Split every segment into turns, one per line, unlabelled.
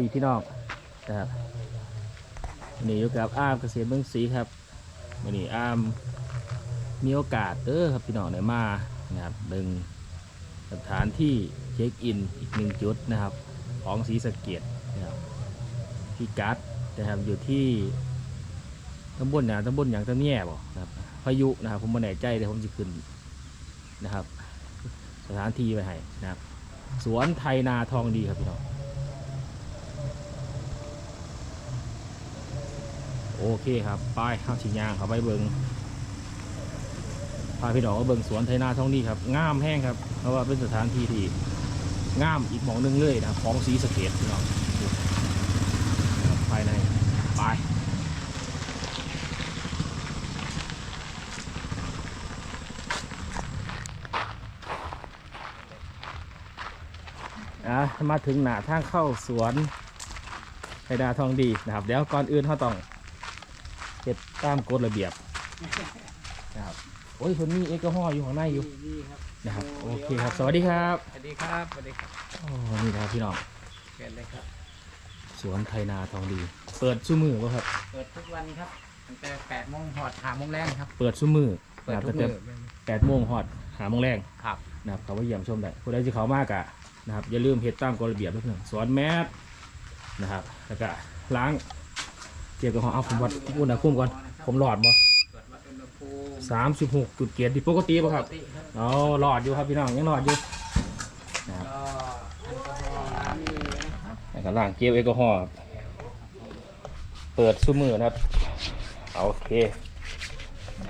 ดีครับสวัสดีพี่น้องนะครับวันนี้อยู่กับอามเกษตรเมืองศรีครับวันนี้อามมีโอกาสเด้อครับพี่น้องได้มานะครับดึงสถานที่เช็คอินอีกหนึ่งจุดนะครับ ของศรีสะเกียดนะครับพี่กัดนะครับอยู่ที่ตำบลอย่างตำบลอย่างตำแย่บ่นะครับพายุนะครับผมม่แน่ใจเดี๋ยผมจะขึ้นนะครับ สถานที่ไว้ให้นะครับ สวนไทยนาทองดีครับพี่น้อง โอเคครับไปข้าวชิงยางเขาไปเบิงพาพี่น้องก็เบิงสวนไทยนาทองดีครับงามแห้งครับ เพราะว่าเป็นสถานที่ที่งามอีกหมองหนึงเลยนะของสีสะเกตพี่น้องครับภายในไปอะมาถึงหน้าทางเข้าสวนไทยนาทองดีนะครับ เดี๋ยวก่อนอื่นเขาต้อง ตามกฎระเบียบนะครับโอ้ยคนนี้เอลกอฮอล์อยู่ข้างในอยู่
นี่ครับ
นะครับ โอเคครับ สวัสดีครับ
สวัสดีครับสวัสดีครับ
โอ้นี่นะครับพี่น้อง
เชิญเลยครับ
สวนไทยนาทองดี เปิดซุ้มือป่ะครับ
เปิดทุกวันครับตั้งแต่8โมงหอดหาโมงแรกครับ
เปิดซุ้มือ
เปิด
นะครับ
ทุก
ตั้งแต่
มื้อ
แปดโมงฮอดหาโมงแรง
ครับ
นะครับเขาไปเยี่ยมชมได้ผู้ใดที่เขามากอะนะครับ อย่าลืมเฮ็ดตามกฎระเบียบด้วยเพื่อนสวนแมสนะครับ แล้วก็ล้างเกี่ยวกับของเอาผมวัดอุณหภูมิก่อน ผมหลอดบ่
ตรวจวัดอุณหภูมิ
สามสิบหกจุดเกียรติปกติป่ะครับ
ปกติครับ
อ๋อหลอดอยู่ครับพี่น้องยังหลอดอยู่นะครับ
ก็แอลกอฮอล์ล้างมือนะครับ
แล้วก็ล้างเจลแอลกอฮอล์ครับเปิดซุ้มือนะครับโอเค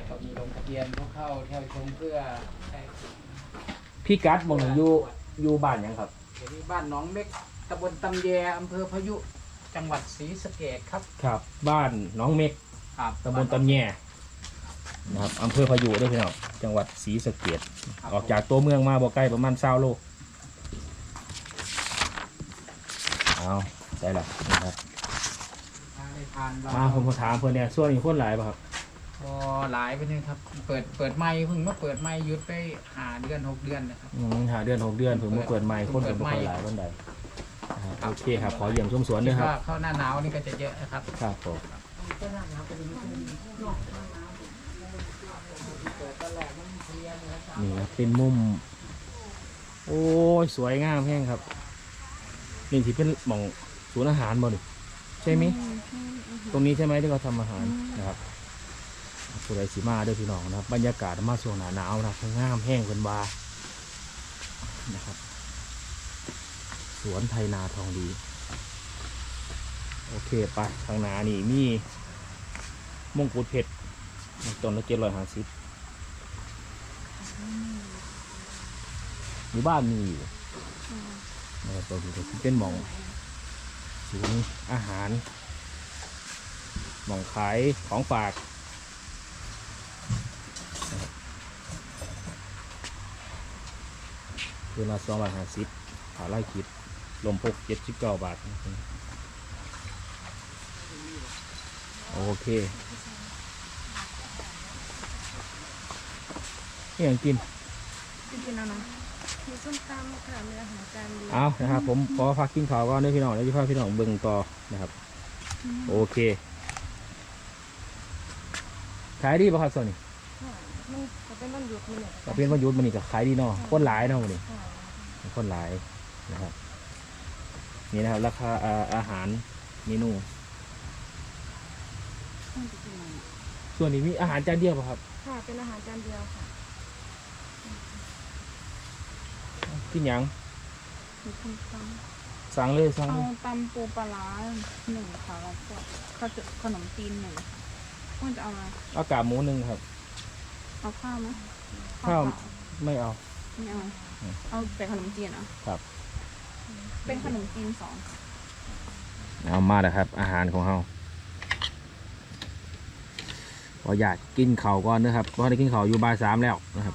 ก็มีลงทะเบียนผู้เข้าเที่ยวชมเพื่อได้
พี่กัดบอกหน่อยอยู่อยู่บ้านหยังครับ
เดี๋ยวนี้บ้านหน้องเม็กตำบลตำแยอำเภอพายุจังหวัดศรีสะเกษครับ
ครับ บ้านหน้องเม็ก
ครับ
ตำบลตำแย่นะครับอำเภอพายุด้วยพี่น้องจังหวัดศรีสะเกษ
ครับ
ออกจากตัวเมืองมาบ่ไกลประมาณเศร้าโลเอาใช่ละนะครับ
ถ้าได้ทานเรา
มาผมขอถามเพื่อนเนี่ยส่วนนี้คนหลายป่ะครับ
ก็หลายไปนึงครับ เปิดเปิดไม้เพิ่งมาเปิดไม้หยุดไปหาเดือนหกเดือนนะครับ
อืมหาเดือนหกเดือนผมมาเปิดใหม่คนเป็นบ่ค่อยหลายวันใดนะครับโอเคครับขอเยี่ยมชมสวน
คิ
ด้ว
ด
ยครับ
ว่าเข้าหน้าหนาวนี่ก็จะเยอะนะครับ
ครับผม นี่ครับเป็นมุม โอ้ย สวยงามแห้งครับ นี่ที่เป็นหม่องศูนย์อาหารบ่นี่ใช่ไหมตรงนี้ใช่ไหมที่เขาทำอาหารนะครับผู้ใดสีมาด้วยพี่น้องนะครับ บรรยากาศมาช่วงหนาหนาวนะครับงามแห้งเป็นบานะครับ สวนไทยนาทองดี โอเคไปทางหนานี่มี มงกุฎเพชรต้นละเจ็ดร้อยห้าสิบอยู่บ้านมีอยู่นะครับตัวนี้ก็สิเป็นหมองศูนย์อาหารหมองขายของฝากนะครับเวลาสองร้อยห้าสิบขาไล่คิดลมพกเจ็ดสิบเก้าบาท โอเค นี่ยังกิน
จริงๆแล้วนะมีส้มตำค่ะมีอาหารจานเดียว
เอานะครับ ผมขอพักกินข้าวก่อนเด้วยพี่น้องแล้วจะพาพี่น้องเบิ่งต่อนะครับ โอเคขายดีป่ะครับส่วนนี้
ค่ะมันจะเป็นวันหยุดมันเนี่ย
ก็เป็นวันหยุทธมันนี่ก็ขายดีเนาะคนหลายเนาะมันนี่
ค่ะ
คนหลายนะครับ นี่นะครับ ราคาอ่าอาหารเมนู
มันจะเป็นอะไร
ส่วนนี้มีอาหารจานเดียวป่ะครับ
ค่ะ เป็นอาหารจานเดียวค่ะ
กินหยัง
มีส้มต
สั่งเลยสั่งำ
เอา
เลย
ตำปูปลาร้าหนึ่งค่ะแล้วก็ข้าวเจขนมจีนหนึ่งคุณจะเอาอะไร
เอากาบหมูหนึ่งครับ
เอาข้าวไหม
ข้าว
เปล่
ไม่เอา
ไม่เอา
อืม
เอาแต่ขนมจีนเหรอะ
ครับ
เป็นขนมจีนสองค่ะ
เอามาแล้วครับ อาหารของเราพออยากกินเข่าวก่อนนะครับเพราะได้กินเข่าวอยู่บ่ายสามแล้วนะครับ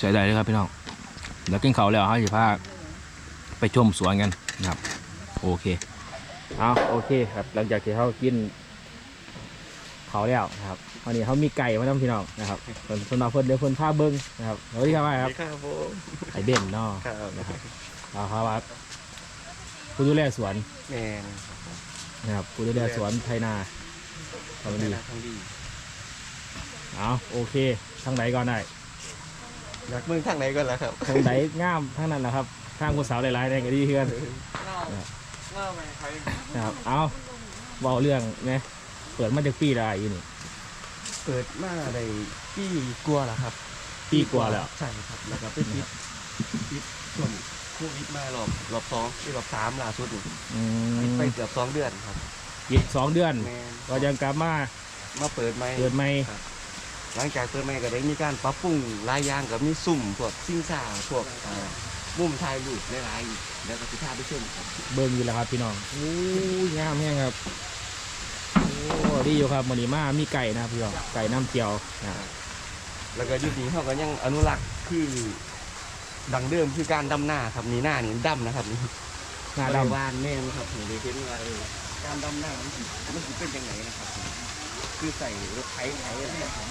ใช้ได้เลยครับพี่น้องแล้วกินเข่าวแล้วให้สิพาไปชมสวนกันนะครับ โอเคเอาโอเคครับ หลังจากที่เขากินเขาแล้วนะครับวันนี้เขามีไก่มาทำพี่น้องนะครับเพิ่นเพิ่นมาเพิ่นเดี๋ยวเพิ่นพาเบิ้งนะครับสวัสดีครับครับ
ครับผม
ไอเบนเนาะ
ครับ
นะครับเอาครับว่าผู้ดูแลสวน
แมน
นะครับผู้ดูแลสวนไทยนาสวัสดี
ทั้งดี
เอาโอเคทางไหนก่อนได้
อยาก เมืองทางไหนก่อนล่ะครับ
ทางไหนงามทางนั้นแหละครับทางผู้สาวหลายๆเนี่ยก็ดีเพื่อน
เล่าไปใคร
นะครับเอาเบาเรื่องนะเปิดมาจากปีละอยู่นี่
เปิดมาได้ปีกลัวาแล้วครับ
ปีกว่าแล้ว
ใช่ครับแล้วก็ไปปิดปิดช่วงโควิดมารอบรอบสองที่รอบสามล่าสุดนี่
อื
ปิด
ม
ไปเกือบสองเดือนครับ
อีกสองเดือน
แมน
ก็ยังกลับมา
มาเปิดใหม่
เปิดใหม่
หลังจากเปิดใหม่ก็ได้มีการปรับปรุงหลายอย่างกับมีซุ่มพวกซิ่งซ่าพวกอ่ามุมถ่ายรูปหลายๆแล้วก็สิพาไปชมครับ
เบิ่งอยู่แล้วครับพี่น้องโอ้ยงามแห้งครับโอ้ดีอยู่ครับมันนี้มามีไก่นะครับพี่น้องไก่น้ำเจียวนะครับ
แล้วก็อยุดีเขาก็ยังอนุรักษ์คือดังเดิมคือการดำหน้าครับมีหน้านี่ดำนะครับนี่
งา
บริ
ดำ
วารแน่นครับผมได้เห็นว่าเออการดำหน้ามันสิมันสิเป็นยังไงนะครับผมคือใส่รถไถไถอะไรครับ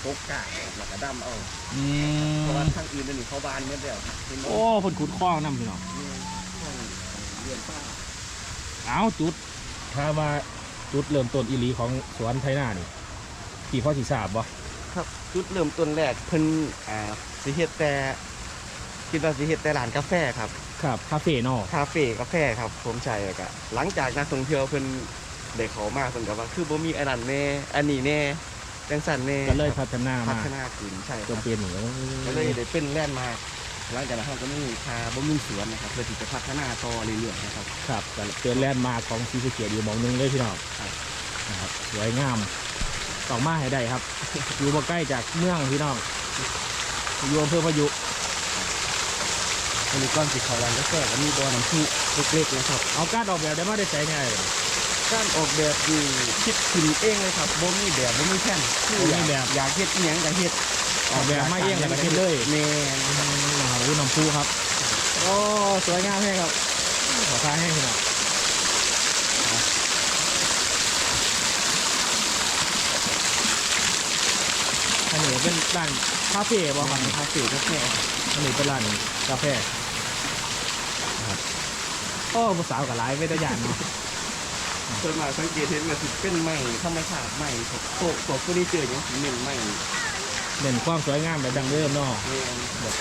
โคกกาแล้วก็ดำเอา
อื
เพราะ
ม
ว่าทางอื่นนั่นนี่เขาบานเมื่อเดียวครับเป็น
โอ้เพิ่นขุดคลองน้ำพี่น้อง
เรียนป้า
เอาจุดถ้าว่าจุดเริ่มต้นอีหลีของสวนไทยนานี่พี่พ่อสิทราบบ่
ครับจุดเริ่มต้นแรกเพิ่นอ่าสิเฮ็ดแต่คิดว่าสิเฮ็ดแต่ร้านกาแฟครับ
ครับคาเฟ่เนาะ
คาเฟ่กาแฟครับผมใช่ก็หลังจากนักท่องเที่ยวเพิ่นได้เขามาเพิ่นก็ว่าคือบ่มีอันนั้นแน่อันนี้แน่ จังสั่นแน่
ก็เลยพัฒนา
พั
มา
ฒนาขึ้นใช่ค
จ
รั
น
บ
เป็นอย่างนี้
ก็เลยได้เป็นแลนด์มาร์คหลังจากนั้นเราก็มีคาบ่มีสวนนะครับเพื่อที่จะพัฒนาต่อเรื่อยๆนะครับ
ครับก็เป็นแลนด์มาร์คของศรีสะเกษอยู่หมองหนึงเลยพี่น้อง
ครับ
นะครับสวยงามต้องมาให้ได้ครับ อยู่บ่ใกล้จากเมืองพี่น้องอยู่อำเภอพายุ
อันนี้ก้อนสีขาวร้านกาแฟก็มีบ่อน้ำพุเล็กๆนะครับ
เอาการออกแบบได้มาได้ใช้ไง
การออกแบบนี่คิดขึ้นเองเลยครับบ่มีแบบบ่มีแผนคือ
บ่มีแบบ
อยากเฮ็ดอีหยังก็เฮ็ด
ออกแบบมาเองแล้วก็เฮ็ดเลย
แม่น
นะครับอุ้ยน้ำพุครับโอ้สวยงามแห้งครับขอท้ายให้พี่น้องอันนี้เป็นร้านคาเฟ่บ่ครับ
คาเฟ่กาแฟ
อันนี้เป็นร้านกาแฟนะครับโอ้ผู้สาวกับหลายไม่ได้ยานเนาะ
ส่วนมากสังเกตเห็นก็สิเป็นไม้ธรรมชาติไม้พวกโต๊ะพวกเฟอร์นิเจอร์หยังสิเน้นไม้
เน้นความสวยงามแบบดังเดิมเนาะ
แม่นแบบ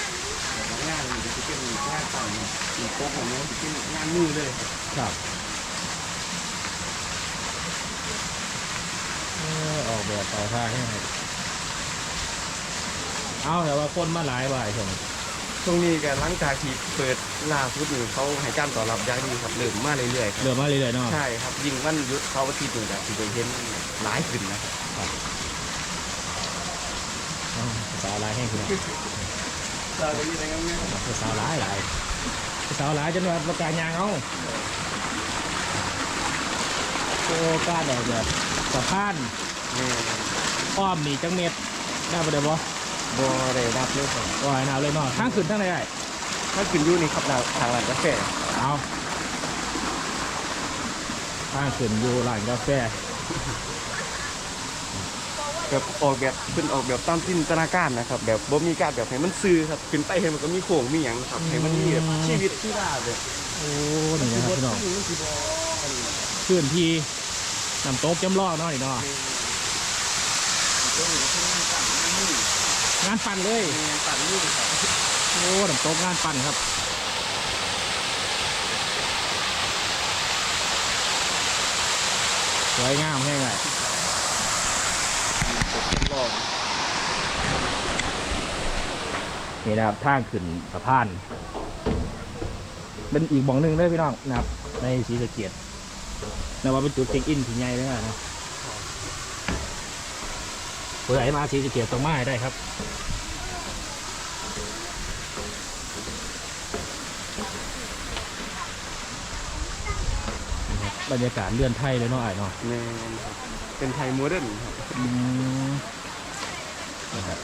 แบบงานนี่ก็สิเป็นงานต่างนี่โต๊ะของเนี้ยสิเป็นงานมือเลย
ครับเออออกแบบต่อท่าให้ครับเอาแต่ว่าคนมาหลายบ่ายชม
ช่วงนี้ก็หลังจากที่เปิดล่าสุดนี่เขาให้การตอบรับอย่างดีครับเริ่มมาเรื่อยๆครับ
เริ่มมาเรื่อยๆเนาะ
ใช่ครับยิ่งวันหยุดเขาร์อาทิตย์นี่ก็สิได้เห็นหลายขึ้นนะครับ
เอาสาวหลายให้คุณ
เราจะมีอะไรกันไหม
สาวหลายหลายสาวหลายจนว่าประกาศยางเอาโอ้กล้าดอกแบบสะพาน
นี่
อ้อมนี่จังเม็ดได้ปะเดี๋ยวบ่
บ่ได้รับเลยครับ
ก็ให้หนาวเลยเนาะทางขึ้นทางไหนได้
ถ้าขึ้นอยู่นี่ครับทางทางร้านกาแฟ
เอาทางขึ้นอยู่ร้านกาแฟ
แบบออกแบบเป็นออกแบบตามจินตนาการนะครับ แบบบ่มีการแบบให้มันซื่อครับขึ้นไปเห็นมันก็มีโค้งมีหยังครับให้มันมีแบบชีวิตชีวาแบบ
โอ้นี่นะครับพี่น้อง
มันสิบ่อันนี้
พื้นที่น้ำตกจำลองเนาะนี่เนาะ
ตร งนี้เป็นงานปั่นงานมืองา
นปั่นเลย
งานปั่นมือครับ
โอ้น้ำตกงานปั่นครับสวยงามแห้งเลย
ลอง
นี่นะครับทางขึ้นสะพาน เป็นอีกบ่องหนึ่งเลยพี่น้องนะครับ ในศรีสะเกียดนะว่าเป็นจุดเช็คอินที่ใหญ่เลยนะผู้ใดมาศรีสะเกียดต้องมาให้ได้ครับ บรรยากาศเลื่อนไทยเลยเนาะไอ้ายเนาะ
แม่นครับเป็นไทยโมเดิร์นครับ
อืมนะครับ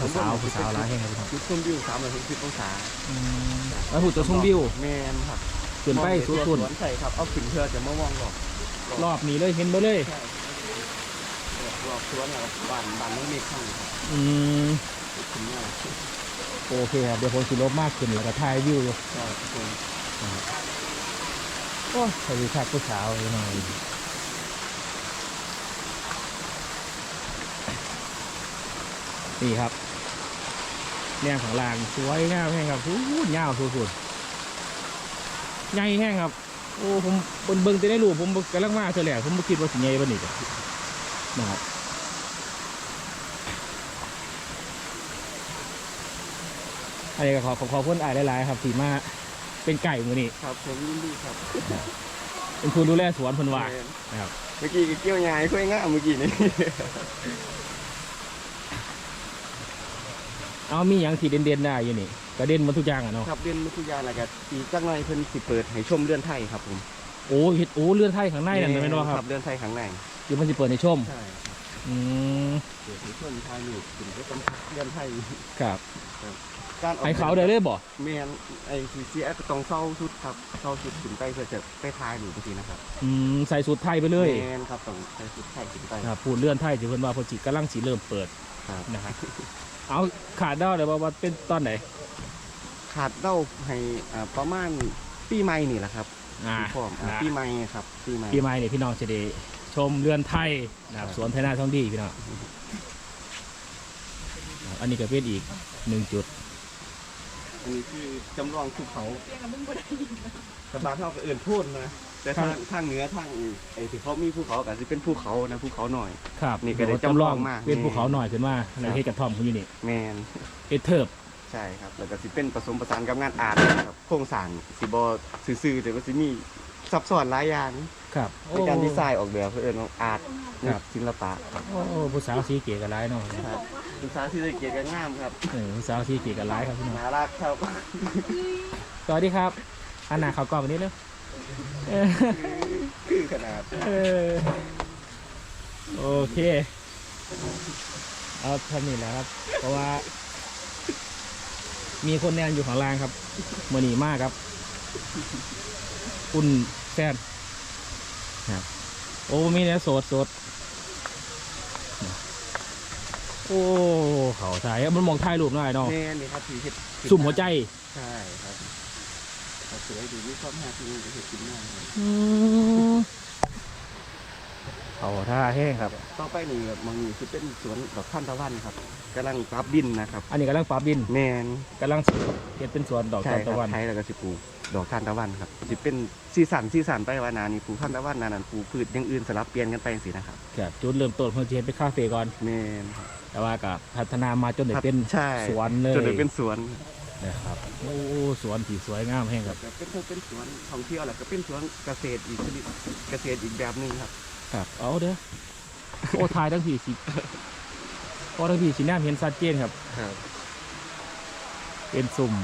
ผู้สาวผู้สาวร้ายแห้งครับพี่น้อง
จุดชมวิว360องศา
อืมแล้วผู้ตัวชมวิว
แม่นครับ
ขึ้นไปสุดทุน
สวนใช่ครับเอาขึ้นเพื่อจะมามองหรอก
รอบนี้เลยเห็นบ่เลย
ใช่รอบสวนแล้วบ้านบ้านน้องเมฆข้างครับ
อืม
ถึงเนี่ย
โอเคครับเดี๋ยวผมสิลบมากขึ้นแล้วก็ถ่ายวิวอยู่
ใช่ครับผม
โอ้ยสวัสดีครับผู้สาวหน่อยนี่ครับแนวของลางสวยงามแห้งครับอู้หูยาวสุดๆใหญ่แห้งครับ โอ้ผมเบิ่งเบิ่งแต่ในรูปผมกำลังมาเฉลี่ยผมไม่คิดว่าสิใหญ่ปานนี้นะครับอันนี้ก็ขอขอบคุณอายหลายๆ ครับที่มา เป็นไก่มือนี้
ครับผมยินดีครับ
เป็นผู้ดูแลสวนเพันวา
แม่น
นะครับ
เมื่อกี้ก็เกี่ยวยายค่อยง่ามเมื่อกี้นี่
เอามีอย่างที่เด่นๆได้อยู่นี่ก็เด่นหมาทุกอย่างอะเนาะ
ครับเรียนมัธยาแล้วก็อีกจักหน่อยเพิ่นสิเปิดให้ชมเรือนไทยครับผม
โอ้เห็ดโอ้เลือดไทยข้างในนั่นเป็นว่าครับ
เรือนไทยข้างใน
เดี๋ยวมันจะเปิดในชม
ใช่ครับ
อืม
เปิดให้ชมไทยนี่ถึงจะเป็นเรือนไทย
ครับ
การออก
ไอเขาได้เลยบ่
แมนไอ้ซีซีแอก็ต้องเศร้าชุดครับเศร้าชุดขึ้นไปเพื่อจะไปทายหนูบางทีนะครับ
อืมใส่สูตรไทยไปเลย
แมนครับต้องใช้ชุดไทยขึ้นไป
ครับพูดเลื่อนไทยที่เพิ่นว่าเพอจิกำลังสีเริ่มเปิด
ครับ
นะครับเอาขาดเดาเลยว่าว่าเป็นตอนไหน
ขาดเล่าให้อ่าประมาณปีใหม่นี่แหละครับ
อ่า
ปีพร้อมอ่า
อ่า
ปีใหม่ครับปีใหม่
ปีใหม่เนี่ยพี่น้องจะได้ชมเรือนไทยนะครับสวนไทยนาท้องดีพี่น้องครับอันนี้ก็เป็นอีกหนึ่งจุด
อันนี้คือจำลองภูเขาสบานเท่ากับเอื่นพูดนะแต่ทางทางเหนือทางไอ้ที่เขามีภูเขาก็จะเป็นภูเขานะภูเขาหน่อย
ครับ
นี่ก็ได้จำลองมา
เป็นภูเขาหน่อยขึ้นมาในเฮดกระท่อมเขาอยู่นี่
แมน
เอเทิร์บ
ใช่ครับแล้วก็สิเป็นผสมผสานกับงานอาร์ตนะครับโครงสร้างสิบอซื่อๆแต่ว่าสิมีซับซ้อนหลายอย่าง
ครับ
ในการดีไซน์ออกแบบเพื่อเอิญของอาร์ต
ครับ
ศิลปะครับ
โอ้โอ้ผู้สาวสีเก๋กับร้ายเนาะ
ครับดีไซน์ที่ได้เกียรติกันงามครับ
เออผู้สาวสีเก๋กับร้ายครับพี่น้อง
น่ารักครับ
สวัสดีครับอันหนาเขาวกล้องวันนี้เนาะเออ
คือขนาด
เออโอเค เอาทำนี่แหละครับ เพราะว่า มีคนแนนอยู่ข้างล่างครับมือหนีมากครับคุณแฟนครับโอ้มีเนี่ยโสดโสดโอ้เขาถ่ายมันมองถ่ายรูปหน่อยเนาะ
แน่นี่ครับที่เห็ด
สุ่มหัวใจ
ใช่ครับก็สวยดีมีความแฮปปี้ก็เห็ดกินง่ายครับ
อืมเขาท่าแห้งครับ
ต่อไปนี่แบบมันคือเป็นสวนดอกท่านตะวันครับกำลังปรับดินนะครับ
อันนี้กำลังปรับดิน
แมน
กำลังเก็บเป็นสวนดอก
ใช่
ทาน
ครั
ตะ
บ
วัน
ไทยแล้วก็สิปลูกดอกท่านตะวันครับสิเป็นสีสันสีสันไปว่านานี่ปลูกท่านตะวันนานั้นปลูกพืชอย่างอื่นสลับเปลี่ยนกันไปสินะครับ
ครับจุดเริ่มต้นเพิ่งจะเห็นเป็นคาเฟ่ก่อน
แมนครับ
แต่ว่าก็พัฒนามาจนได้เป็น
ใช่
สวนเลย
จนได้เป็นสวน
นะครับโอ้สวนที่สวยงามแห้งครับ
ก็เป็นเพิ่งเป็นสวนท่องเที่ยวแหละก็เป็นสวนเกษตรอีกชนิดเกษตรอีกแบบหนึ่งครับ
ครับเอาเด้อโอ้ทายทั้งผีสิโอ้ทั้งผีสีน้ำเห็นชัดเจนครับ
ครับ
เป็นสุ่ม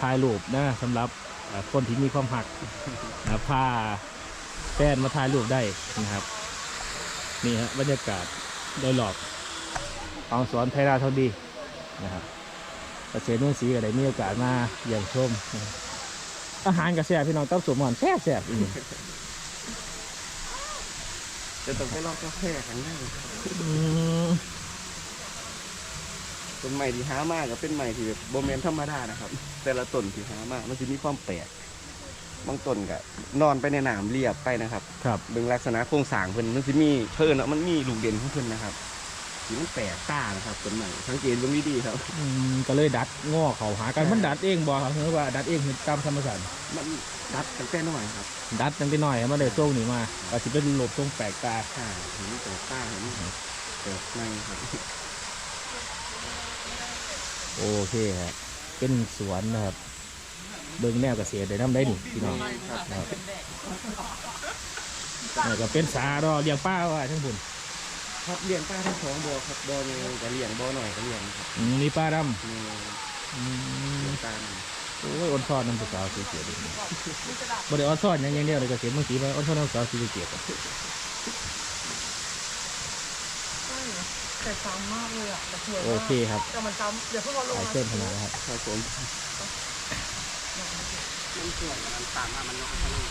ถ่ายรูปนะสำหรับเอ่อคนที่มีความหักนะพาแฟนมาถ่ายรูปได้นะครับ นี่ฮะบรรยากาศโดยรอบ ของสวนไทยราทองดีนะครับเกษตรเมืองศรีก็ได้มีโอกาสมาเยี่ยมชมนะครับอาหารกระแซ่บพี่น้องต้มสมหมอนแซ่บแซ่บอีก
จะต้องไปลองกาแฟครั้งหน้าครับ
อืม
ต้นใหม่ที่หามากก็เป็นใหม่ที่แบบโบเมนธรรมดานะครับ แต่ละต้นที่หามากมันจะมีความแปลกบางต้นก็นอนไปในหนามเรียบไปนะครับ
ครับ
เบิ่งลักษณะโครงสร้างเพิ่นมันสิมีเพิ่นเนาะมันมีลูกเด่นของเพิ่นนะครับ ที่มันแปลกตานะครับต้นใหม่สังเกตเบิ่งดีๆครับ
อืมก็เลยดัดง้อเขาหากันมันดัดเองบ่ครับหรือว่าดัดเองคือตามธรรมชาติ
มันดัดตั้งแต่น้อยครับ
ดัดตั้งแต่น้อยมันเลยทรงนี่มาก็สิเป็นหลบทรงแปลกตา
ใช่เห็นแปลกตาเห็นแปลกในครับ
โอเคครับเป็นสวนนะครับ เบิ่งแนวเกษตรได้น้ำได้นี่พี่น้องครับแล้วก็เป็นสารอเลี้ยงป้าว่าทั้งบุญ
ครับเลี้ยงปลาทั้งสองบ่อครับบ่อหนึงก็เลี้ยงบ่อหน่อยก็เลี้ยงครับ
อืมนี่ป้าด
มีำ
อืม
เลี้ยงปลา
โอ้ยอ่อนซ่อนน้ำผู้สาวสีเกียรติบ่ได้อ่อนซ่อนอย่างอย่างเดียวเลยเกษตรเมื่อกี้ไปอ่อนซ่อนน้ำผู้สาวสีเกียรติ
แต่ซ้ำมากเลยอะแต่สวย
โอ
มาก
เคครับ
แต่มันซ้ำเดี๋ยวเพิ่งเอาลง
หลาย
มา
เส้นขนาดนะครับ
ครับผมมันสวยมันตามมามันนกขนาด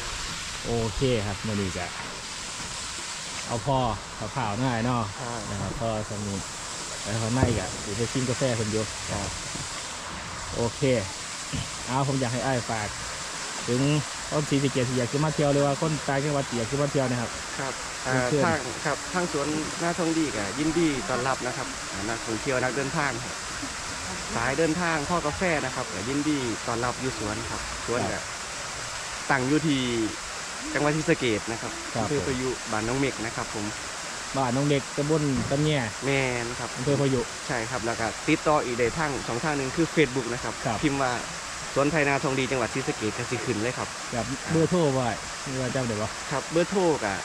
โอเคครับมื่อนี้จะ เอาพอข่าวๆหน่อยเนาะ
ใช่
นะครับพอสำนีแล้วเขาในกะหรือไปชิมกาแฟคนอยู่ครับโอเค เอาผมอยากให้อ้ายฝาก ถึงคนสีสะเกตที่อยากจะมาเที่ยวหรือว่าคนต่างจังหวัดที่อยากจะมาเที่ยวนะครับ
ครับอ่า
เชิญ
ทางครับทางสวนหน้าทองดีก็ยินดีต้อนรับนะครับอ่านักท่องเที่ยวนักเดินทางครับสายเดินทางข้อกาแฟนะครับก็ยินดีต้อนรับอยู่สวนครับสวนก็ตั้งอยู่ที่ จังหวัดศรีสะเกษนะครับ
ครับ
อำเภอพายุบ้านน้องเมกนะครับ ผม
บ้านน้องเด็กตำบลตำแย่
แมนครับ
อำเภอพายุ
ใช่ครับแล้วก็ติดต่ออีกได้ทางสองทางหนึ่งคือ Facebook นะครับ
ครับ
พิมพ์ว่าสวนไทยนาทองดีจังหวัดศรีสะเกษก็สิขึ้นเลยครับ
กับเบอร์โทรไว้นี่ว่าจำได้ปะ
ครับเบอร์โทรกับ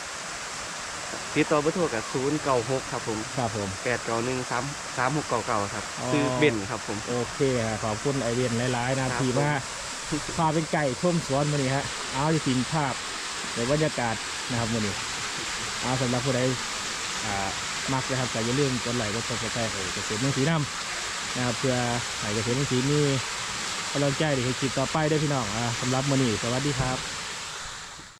ติดต่อเบอร์โทรกับศูนย์เก้าหกครับผม
ครับผม
แปดเก้าหนึ่งสามสามหกเก้าเก้าครับ
อ๋อ
ชื่อเบนครับผม
โอเคครับขอบคุณไอเดียนหลายๆนะครับ ที่
ผม
มาพาเป็นไก่ชมสวนมานี่ฮะ เอาจะสินภาพ ในบรรยากาศนะครับมานี่เอาสำหรับผู้ใดอ่ามักนะครับแต่อย่าลืมกดไลค์กดซับสไครต์ให้เกษตรเมืองสีน้ำนะครับเพื่อให้เกษตรเมืองสีมีกำลังใจในคลิปต่อไปได้พี่น้องอ่าสำหรับมานี่สวัสดีครับ